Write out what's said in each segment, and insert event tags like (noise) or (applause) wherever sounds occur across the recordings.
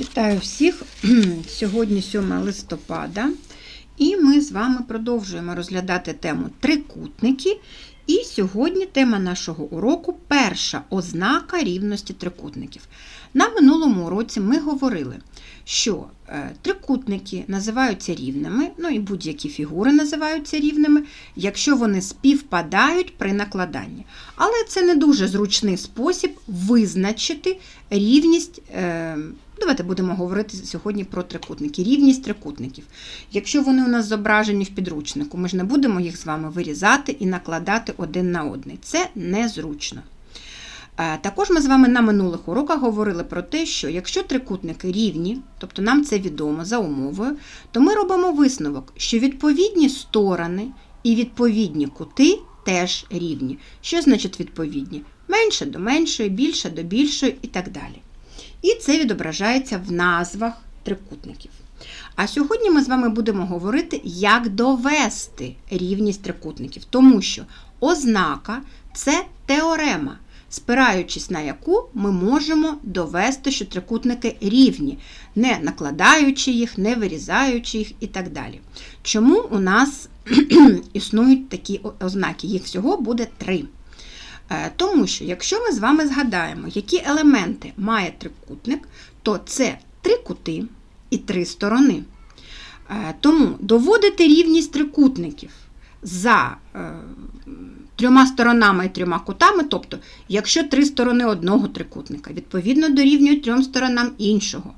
Вітаю всіх! (clears throat) Сьогодні 7 листопада, і ми з вами продовжуємо розглядати тему трикутники. І сьогодні тема нашого уроку перша ознака рівності трикутників. На минулому уроці ми говорили, що е, трикутники називаються рівними, ну і будь-які фігури називаються рівними, якщо вони співпадають при накладанні. Але це не дуже зручний спосіб визначити рівність. е, Давайте будемо говорити сьогодні про трикутники, рівність трикутників. Якщо вони у нас зображені в підручнику, ми ж не будемо їх з вами вирізати і накладати один на один. Це незручно. Е, Також ми з вами на минулих уроках говорили про те, що якщо трикутники рівні, тобто нам це відомо за умовою, то ми робимо висновок, що відповідні сторони і відповідні кути теж рівні. Що значить відповідні? Менше до меншої, більше до більшої і так далі. І це відображається в назвах трикутників. А сьогодні ми з вами будемо говорити, як довести рівність трикутників, тому що ознака це теорема, спираючись на яку ми можемо довести, що трикутники рівні, не накладаючи їх, не вирізаючи їх і так далі. Чому у нас (clears throat) існують такі ознаки? Їх всього буде три. Е, Тому що, якщо ми з вами згадаємо, які елементи має трикутник, то це три кути і три сторони. Е, Тому доводити рівність трикутників за е, трьома сторонами і трьома кутами, тобто, якщо три сторони одного трикутника, відповідно дорівнюють трьом сторонам іншого.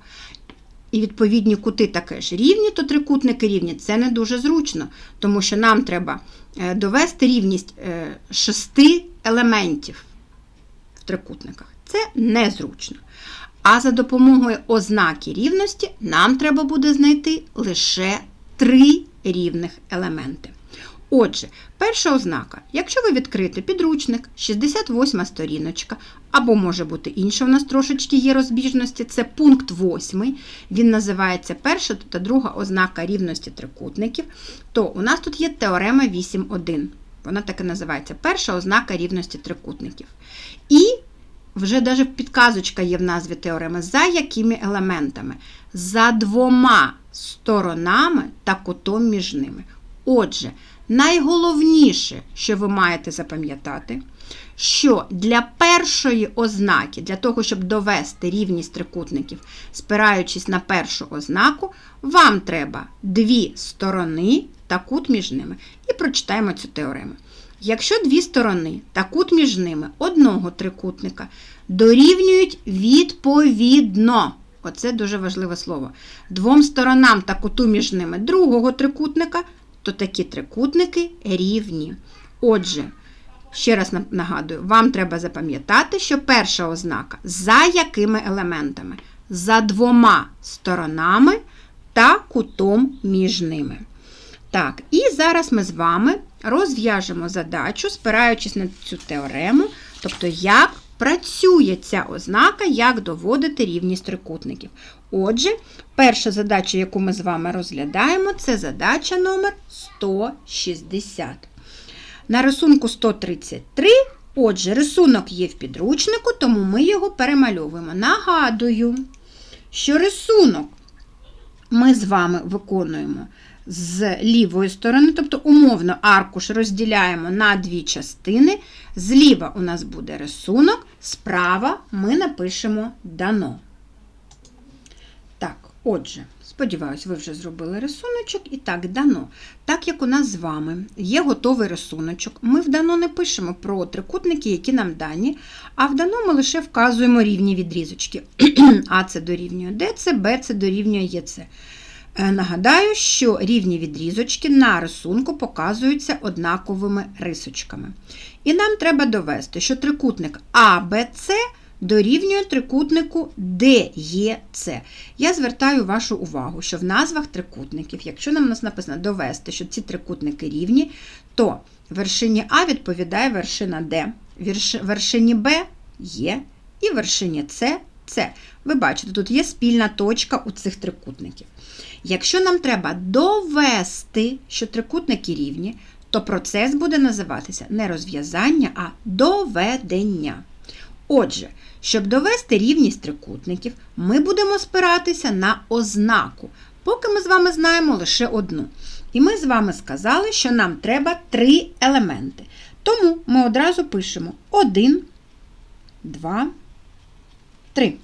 І відповідні кути таке ж рівні, то трикутники рівні. Це не дуже зручно, тому що нам треба е, довести рівність е, шести елементів в трикутниках. Це незручно. А за допомогою ознаки рівності нам треба буде знайти лише три рівних елементи. Отже, перша ознака. Якщо ви відкрите підручник, 68 сторіночка, або може бути інша, у нас трошечки є розбіжності, це пункт 8. Він називається перша та друга ознака рівності трикутників, то у нас тут є теорема 8.1. Вона так і називається перша ознака рівності трикутників. І вже навіть підказочка є в назві теореми, за якими елементами? За двома сторонами та кутом між ними. Отже, найголовніше, що ви маєте запам'ятати, що для першої ознаки, для того, щоб довести рівність трикутників, спираючись на першу ознаку, вам треба дві сторони та кут між ними. І прочитаємо цю теорему. Якщо дві сторони та кут між ними одного трикутника дорівнюють відповідно, оце дуже важливе слово, двом сторонам та куту між ними другого трикутника, то такі трикутники рівні. Отже, ще раз нагадую, вам треба запам'ятати, що перша ознака за якими елементами? За двома сторонами та кутом між ними. Так, і зараз ми з вами розв'яжемо задачу, спираючись на цю теорему, тобто, як працює ця ознака, як доводити рівність трикутників. Отже, перша задача, яку ми з вами розглядаємо, це задача номер 160. На рисунку 133, отже, рисунок є в підручнику, тому ми його перемальовуємо. Нагадую, що рисунок ми з вами виконуємо з лівої сторони, тобто умовно аркуш розділяємо на дві частини. Зліва у нас буде рисунок, справа ми напишемо дано. Так, отже, сподіваюся, ви вже зробили рисуночок і так дано. Так як у нас з вами є готовий рисуночок, ми в дано не пишемо про трикутники, які нам дані, а в дано ми лише вказуємо рівні відрізочки. (clears throat) А це дорівнює ДЦ, Б це дорівнює ЄЦ. Нагадаю, що рівні відрізочки на рисунку показуються однаковими рисочками. І нам треба довести, що трикутник АБЦ дорівнює трикутнику ДЕЦ. Я звертаю вашу увагу, що в назвах трикутників, якщо нам нас написано довести, що ці трикутники рівні, то вершині А відповідає вершина Д, вершині Б є, і вершині С С. Ви бачите, тут є спільна точка у цих трикутників. Якщо нам треба довести, що трикутники рівні, то процес буде називатися не розв'язання, а доведення. Отже, щоб довести рівність трикутників, ми будемо спиратися на ознаку, поки ми з вами знаємо лише одну. І ми з вами сказали, що нам треба три елементи. Тому ми одразу пишемо 1, 2, 3.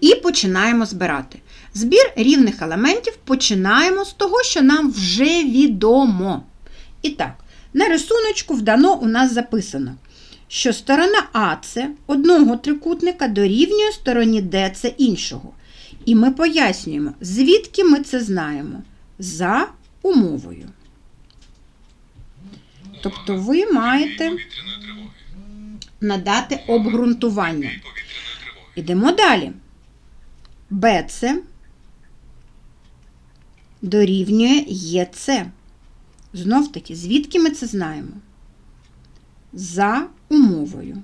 І починаємо збирати. Збір рівних елементів починаємо з того, що нам вже відомо. І так, на рисуночку вдано у нас записано, що сторона АС одного трикутника дорівнює стороні ДС іншого. І ми пояснюємо, звідки ми це знаємо. За умовою. Тобто ви маєте надати обґрунтування. Ідемо далі. БЦ дорівнює ЄЦ. Знов таки, звідки ми це знаємо? За умовою.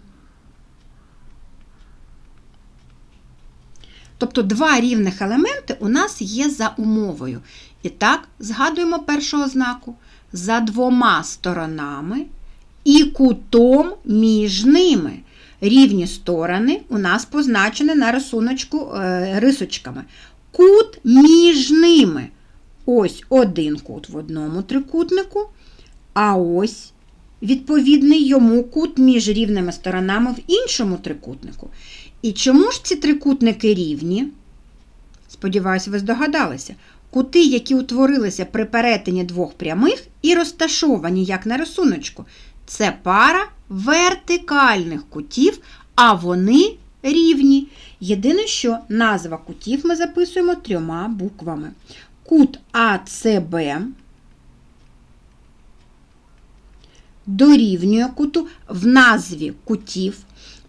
Тобто два рівних елементи у нас є за умовою. І так, згадуємо першого знаку. За двома сторонами і кутом між ними. Рівні сторони у нас позначені на рисуночку е, рисочками. Кут між ними. Ось один кут в одному трикутнику, а ось відповідний йому кут між рівними сторонами в іншому трикутнику. І чому ж ці трикутники рівні? Сподіваюся, ви здогадалися. Кути, які утворилися при перетині двох прямих і розташовані, як на рисуночку, це пара вертикальних кутів, а вони рівні. Єдине, що назва кутів ми записуємо трьома буквами. Кут АЦБ дорівнює куту в назві кутів.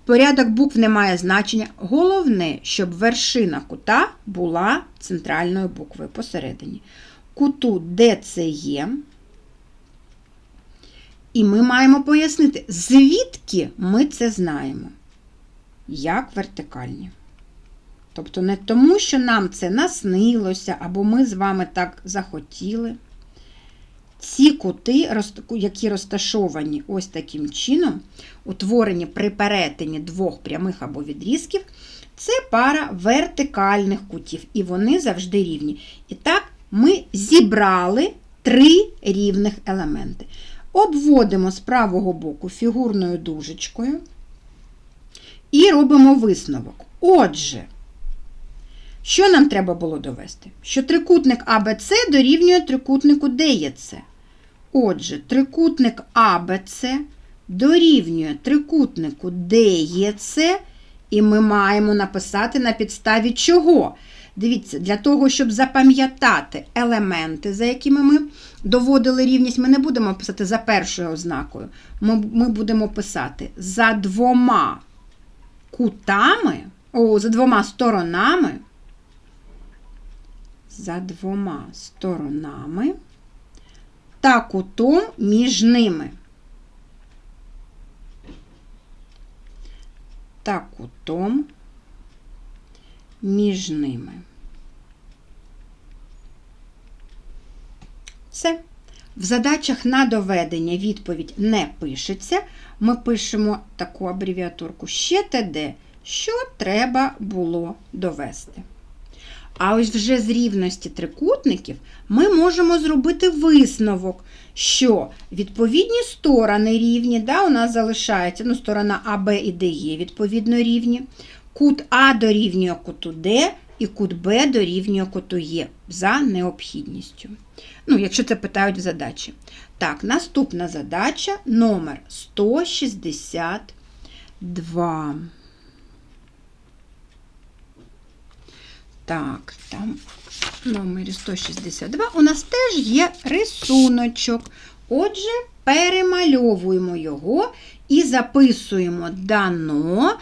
Порядок букв не має значення. Головне, щоб вершина кута була центральною буквою посередині. Куту ДЦЄ. І ми маємо пояснити, звідки ми це знаємо. Як вертикальні. Тобто не тому, що нам це наснилося, або ми з вами так захотіли. Ці кути, які розташовані ось таким чином, утворені при перетині двох прямих або відрізків, це пара вертикальних кутів, і вони завжди рівні. І так, ми зібрали три рівних елементи. Обводимо з правого боку фігурною дужечкою і робимо висновок. Отже, що нам треба було довести? Що трикутник АБЦ дорівнює трикутнику ДЕЦ. Отже, трикутник АБЦ дорівнює трикутнику ДЕЦ, і ми маємо написати на підставі чого? Дивіться, для того, щоб запам'ятати елементи, за якими ми доводили рівність, ми не будемо писати за першою ознакою. Ми, ми будемо писати за двома кутами, о, за двома сторонами, за двома сторонами та кутом між ними. Та кутом між ними. Все. В задачах на доведення відповідь не пишеться. Ми пишемо таку абревіатурку ще ТД, що треба було довести. А ось вже з рівності трикутників ми можемо зробити висновок, що відповідні сторони рівні, да, у нас залишається ну, сторона АБ і Д є відповідно рівні. Кут А дорівнює куту Д і кут Б дорівнює куту Е за необхідністю. Ну, якщо це питають в задачі. Так, наступна задача номер 162. Так, там в номері 162 у нас теж є рисуночок. Отже, перемальовуємо його і записуємо дано.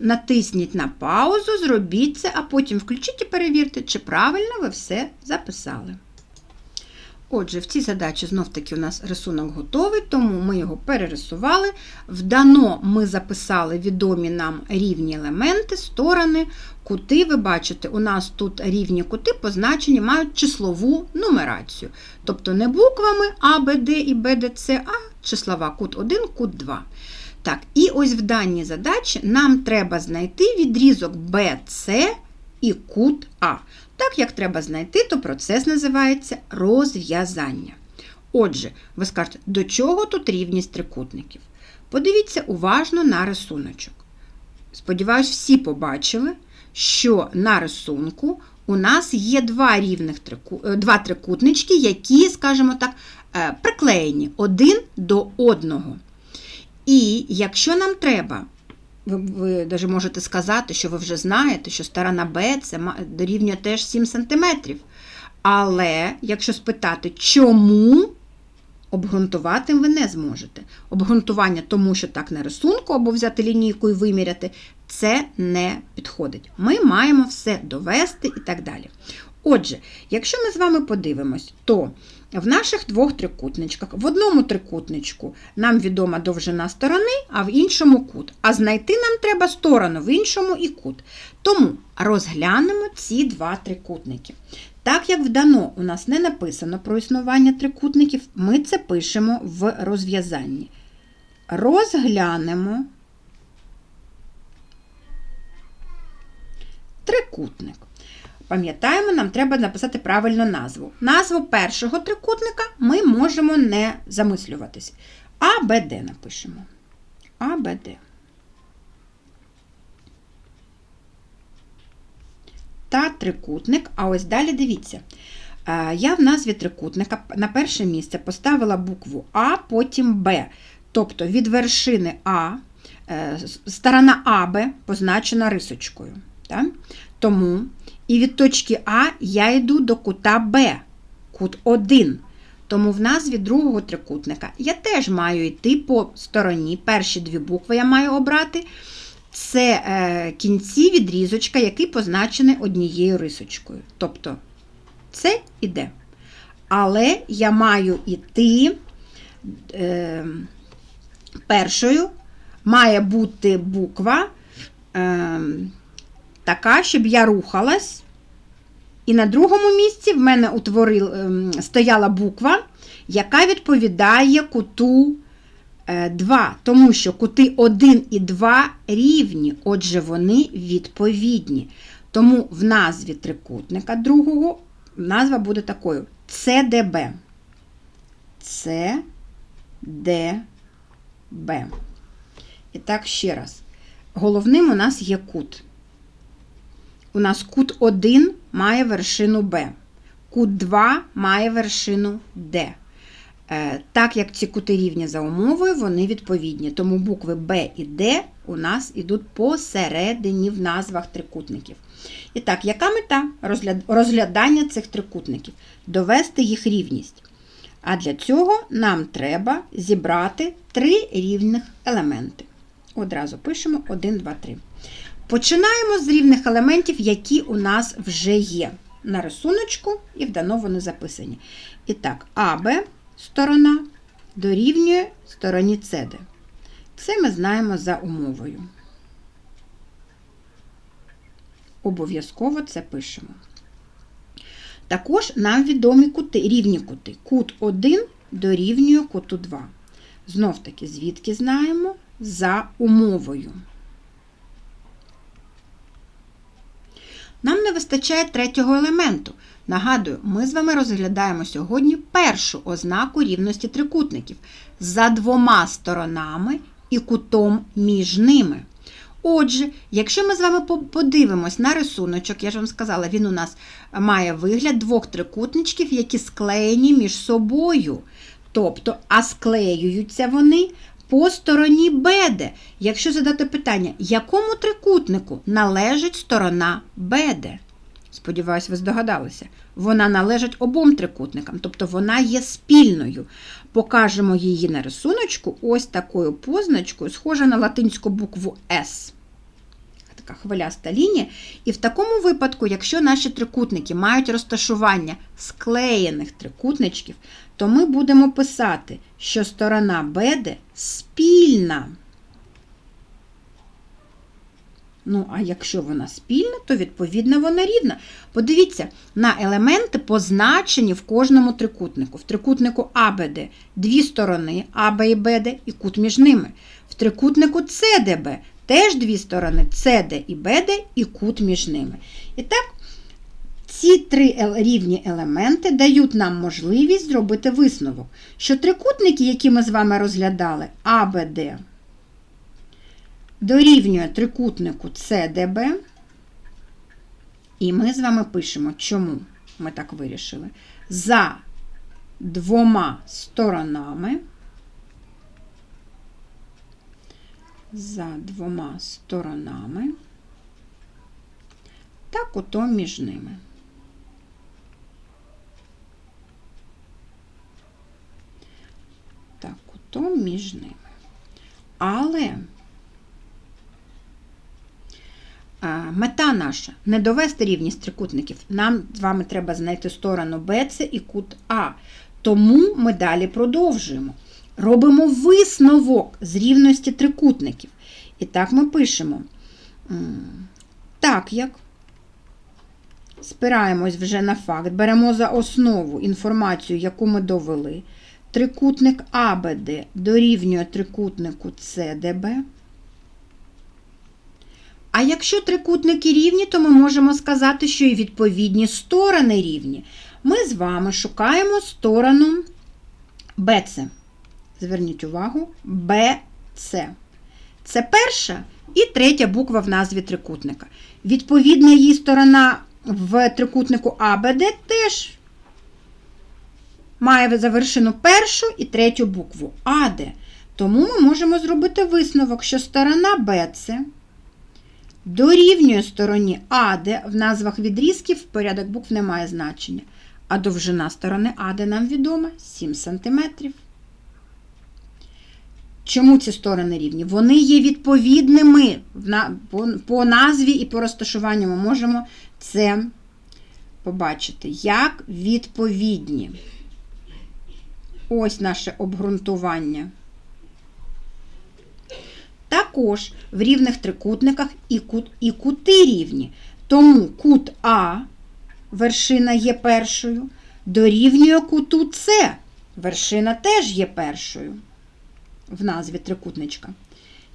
Натисніть на паузу, зробіть це, а потім включіть і перевірте, чи правильно ви все записали. Отже, в цій задачі знов-таки у нас рисунок готовий, тому ми його перерисували. Вдано ми записали відомі нам рівні елементи, сторони, кути. Ви бачите, у нас тут рівні кути позначені, мають числову нумерацію. Тобто не буквами А, Б, Д і Б, Д, С, а числова кут 1, кут 2. Так, і ось в даній задачі нам треба знайти відрізок BC і кут А. Так як треба знайти, то процес називається розв'язання. Отже, ви скажете, до чого тут рівність трикутників? Подивіться уважно на рисуночок. Сподіваюсь, всі побачили, що на рисунку у нас є два рівних е, два трикутнички, які, скажімо так, е, приклеєні один до одного. І якщо нам треба, ви, ви навіть можете сказати, що ви вже знаєте, що сторона Б це дорівнює теж 7 см. Але якщо спитати, чому, обґрунтувати ви не зможете. Обґрунтування тому, що так на рисунку, або взяти лінійку і виміряти, це не підходить. Ми маємо все довести і так далі. Отже, якщо ми з вами подивимось, то в наших двох трикутничках, в одному трикутничку нам відома довжина сторони, а в іншому кут. А знайти нам треба сторону в іншому і кут. Тому розглянемо ці два трикутники. Так як в дано у нас не написано про існування трикутників, ми це пишемо в розв'язанні. Розглянемо трикутник. Пам'ятаємо, нам треба написати правильну назву. Назву першого трикутника ми можемо не замислюватись. А, Б, напишемо. А, Б. Та трикутник, а ось далі дивіться. Е, Я в назві трикутника на перше місце поставила букву А, потім Б. Тобто від вершини А, е, сторона АБ позначена рисочкою. Так? Тому і від точки А я йду до кута Б, кут 1. Тому в назві другого трикутника я теж маю йти по стороні. Перші дві букви я маю обрати. Це е, кінці відрізочка, який позначений однією рисочкою. Тобто це іде. Але я маю йти е, першою, має бути буква. Е, така, щоб я рухалась. І на другому місці в мене утворил, ем, стояла буква, яка відповідає куту 2, тому що кути 1 і 2 рівні, отже, вони відповідні. Тому в назві трикутника другого назва буде такою ЦДБ. ЦДБ. І так, ще раз. Головним у нас є кут. У нас кут 1 має вершину Б, кут 2 має вершину Д. Е, Так як ці кути рівні за умовою, вони відповідні. Тому букви Б і Д у нас йдуть посередині в назвах трикутників. І так, яка мета розглядання цих трикутників? Довести їх рівність. А для цього нам треба зібрати три рівних елементи. Одразу пишемо 1, 2, 3. Починаємо з рівних елементів, які у нас вже є на рисуночку, і вдано вони записані. І так, АБ сторона дорівнює стороні СД. Це ми знаємо за умовою. Обов'язково це пишемо. Також нам відомі кути, рівні кути. Кут 1 дорівнює куту 2. Знов таки, звідки знаємо? За умовою. Нам не вистачає третього елементу. Нагадую, ми з вами розглядаємо сьогодні першу ознаку рівності трикутників за двома сторонами і кутом між ними. Отже, якщо ми з вами подивимось на рисуночок, я ж вам сказала, він у нас має вигляд двох трикутничків, які склеєні між собою. Тобто, а склеюються вони по стороні БД. Якщо задати питання, якому трикутнику належить сторона БД? Сподіваюсь, ви здогадалися. Вона належить обом трикутникам, тобто вона є спільною. Покажемо її на рисуночку ось такою позначкою, схожа на латинську букву С. Така хвиляста лінія. І в такому випадку, якщо наші трикутники мають розташування склеєних трикутничків, то ми будемо писати, що сторона БД спільна. Ну, а якщо вона спільна, то відповідно вона рівна. Подивіться на елементи, позначені в кожному трикутнику. В трикутнику АБД дві сторони АБ і БД і кут між ними. В трикутнику CDB. Теж дві сторони CD і BD і кут між ними. І так, ці три рівні елементи дають нам можливість зробити висновок, що трикутники, які ми з вами розглядали, ABD, дорівнює трикутнику CDB. І ми з вами пишемо, чому ми так вирішили. За двома сторонами. За двома сторонами та кутом між ними. Та між ними. Але мета наша не довести рівність трикутників. Нам з вами треба знайти сторону BC і кут А. Тому ми далі продовжуємо. Робимо висновок з рівності трикутників. І так ми пишемо. Так як спираємось вже на факт, беремо за основу інформацію, яку ми довели. Трикутник АБД дорівнює трикутнику СДБ. А якщо трикутники рівні, то ми можемо сказати, що і відповідні сторони рівні. Ми з вами шукаємо сторону BC. Зверніть увагу, BC. Це перша і третя буква в назві трикутника. Відповідна її сторона в трикутнику АБД теж має за вершину першу і третю букву АД. Тому ми можемо зробити висновок, що сторона BC дорівнює стороні АД, в назвах відрізків порядок букв не має значення. А довжина сторони АД нам відома 7 см. Чому ці сторони рівні? Вони є відповідними по, по назві і по розташуванню ми можемо це побачити. Як відповідні. Ось наше обґрунтування. Також в рівних трикутниках і, кут, і кути рівні. Тому кут А, вершина є першою, дорівнює куту С. Вершина теж є першою в назві трикутничка.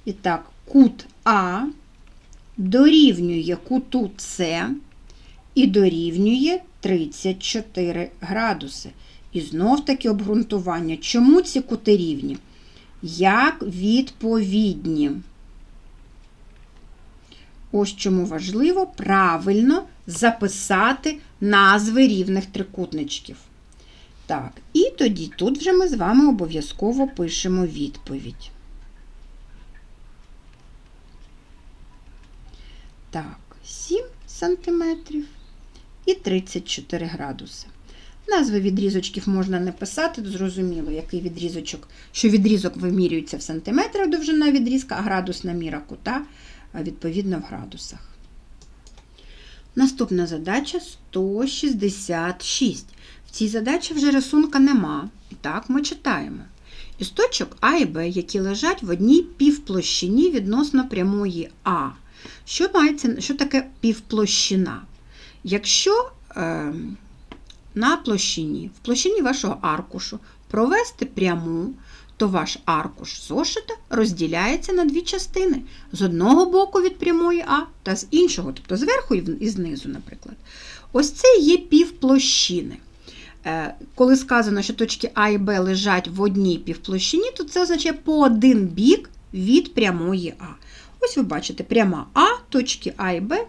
І так, кут А дорівнює куту С і дорівнює 34 градуси. І знов таки обґрунтування. Чому ці кути рівні? Як відповідні. Ось чому важливо правильно записати назви рівних трикутничків. Так, і тоді тут вже ми з вами обов'язково пишемо відповідь. Так, 7 сантиметрів і 34 градуси. Назви відрізочків можна не писати, зрозуміло, який відрізочок, що відрізок вимірюється в сантиметрах довжина відрізка, а градусна міра кута відповідно в градусах. Наступна задача 166. В цій задачі вже рисунка нема. І так ми читаємо. Із точок А і Б, які лежать в одній півплощині відносно прямої А. Що мається, що таке півплощина? Якщо е, на площині, в площині вашого аркушу провести пряму, то ваш аркуш зошита розділяється на дві частини: з одного боку від прямої А та з іншого, тобто зверху і знизу, наприклад. Ось це є півплощини. Е, Коли сказано, що точки А і Б лежать в одній півплощині, то це означає по один бік від прямої А. Ось ви бачите, пряма А, точки А і Б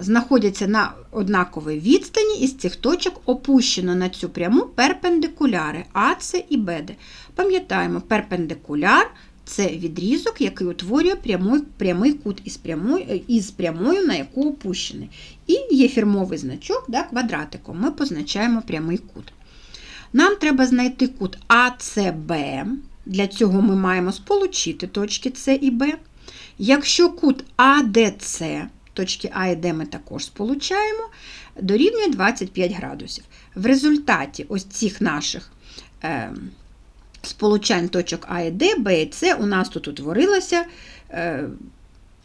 знаходяться на однаковій відстані, і з цих точок опущено на цю пряму перпендикуляри АЦ і БД. Пам'ятаємо, перпендикуляр це відрізок, який утворює прямий, прямий кут із прямою, із прямою, на яку опущений. І є фірмовий значок да, квадратиком. Ми позначаємо прямий кут. Нам треба знайти кут АЦБ. Для цього ми маємо сполучити точки С і Б. Якщо кут АДЦ, точки А і Д ми також сполучаємо, дорівнює 25 градусів. В результаті ось цих наших е, сполучань точок А і Д, Б і С у нас тут утворилося, е,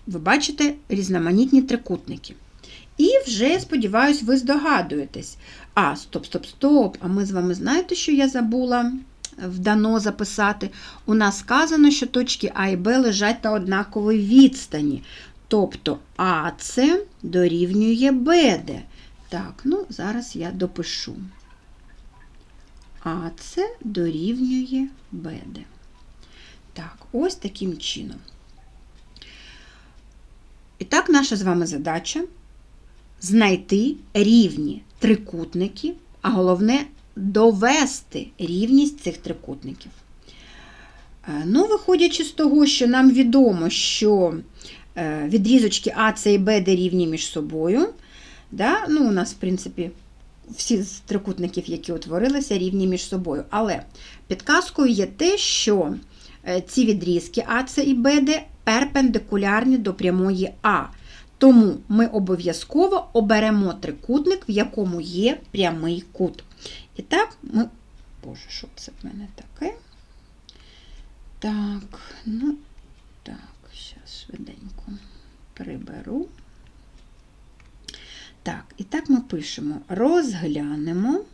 ви бачите, різноманітні трикутники. І вже, я сподіваюся, ви здогадуєтесь. А, стоп, стоп, стоп. А ми з вами знаєте, що я забула вдано записати, у нас сказано, що точки А і Б лежать на однаковій відстані. Тобто АЦ дорівнює БД. Так, ну зараз я допишу. АЦ дорівнює БД. Так, ось таким чином. І так, наша з вами задача знайти рівні трикутники, а головне довести рівність цих трикутників. Е, Ну, виходячи з того, що нам відомо, що відрізочки А, С і Б де рівні між собою. Да? Ну, у нас, в принципі, всі з трикутників, які утворилися, рівні між собою. Але підказкою є те, що е, ці відрізки А, С і Б де перпендикулярні до прямої А. Тому ми обов'язково оберемо трикутник, в якому є прямий кут. І так, ми. Боже, що це в мене таке? Так, ну, швиденько приберу. Так, і так ми пишемо: розглянемо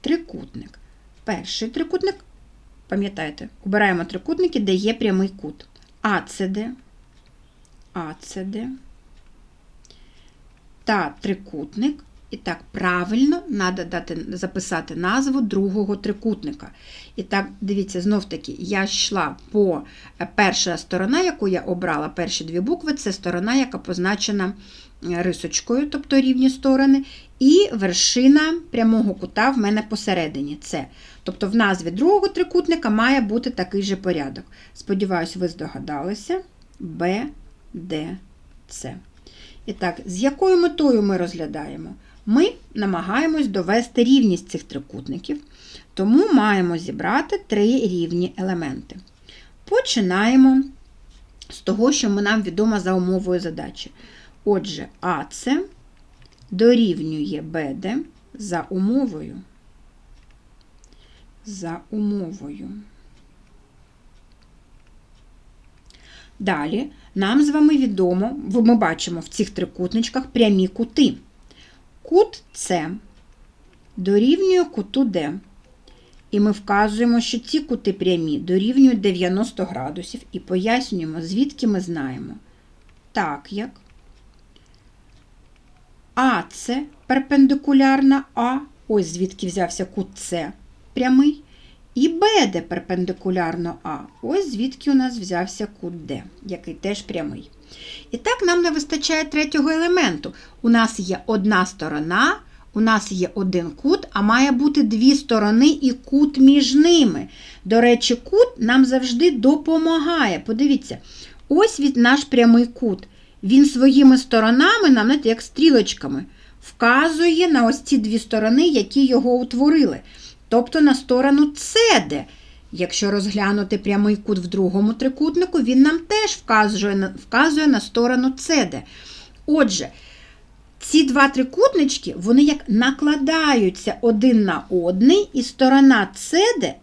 трикутник. Перший трикутник, пам'ятаєте, обираємо трикутники, де є прямий кут. АЦД, АЦД та трикутник. І так, правильно треба дати, записати назву другого трикутника. І так, дивіться, знов таки, я йшла по е, перша сторона, яку я обрала, перші дві букви, це сторона, яка позначена е, рисочкою, тобто рівні сторони, і вершина прямого кута в мене посередині. Це. Тобто в назві другого трикутника має бути такий же порядок. Сподіваюсь, ви здогадалися. Б, Д, С. І так, з якою метою ми розглядаємо? Ми намагаємось довести рівність цих трикутників, тому маємо зібрати три рівні елементи. Починаємо з того, що нам відомо за умовою задачі. Отже, АЦ дорівнює БД за умовою. За умовою. Далі нам з вами відомо, ми бачимо в цих трикутничках прямі кути. Кут С дорівнює куту Д. І ми вказуємо, що ці кути прямі дорівнюють 90 градусів і пояснюємо, звідки ми знаємо. Так як АС перпендикулярна А, ось звідки взявся кут С прямий, і БД перпендикулярно А, ось звідки у нас взявся кут Д, який теж прямий. І так нам не вистачає третього елементу. У нас є одна сторона, у нас є один кут, а має бути дві сторони і кут між ними. До речі, кут нам завжди допомагає. Подивіться, ось від наш прямий кут. Він своїми сторонами, нам, знаєте, як стрілочками, вказує на ось ці дві сторони, які його утворили. Тобто на сторону СД. Якщо розглянути прямий кут в другому трикутнику, він нам теж вказує вказує на сторону СД. Отже, ці два трикутнички, вони як накладаються один на одний, і сторона СД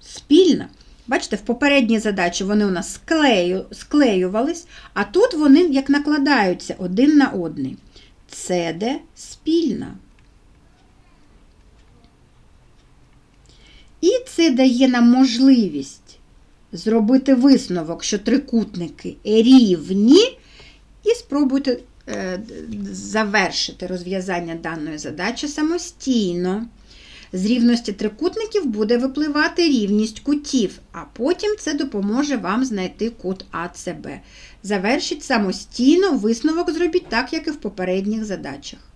спільна. Бачите, в попередній задачі вони у нас склею, склеювались, а тут вони як накладаються один на одний. СД спільна. І це дає нам можливість зробити висновок, що трикутники рівні, і спробуйте е, завершити розв'язання даної задачі самостійно. З рівності трикутників буде випливати рівність кутів, а потім це допоможе вам знайти кут АЦБ. Завершіть самостійно, висновок зробіть так, як і в попередніх задачах.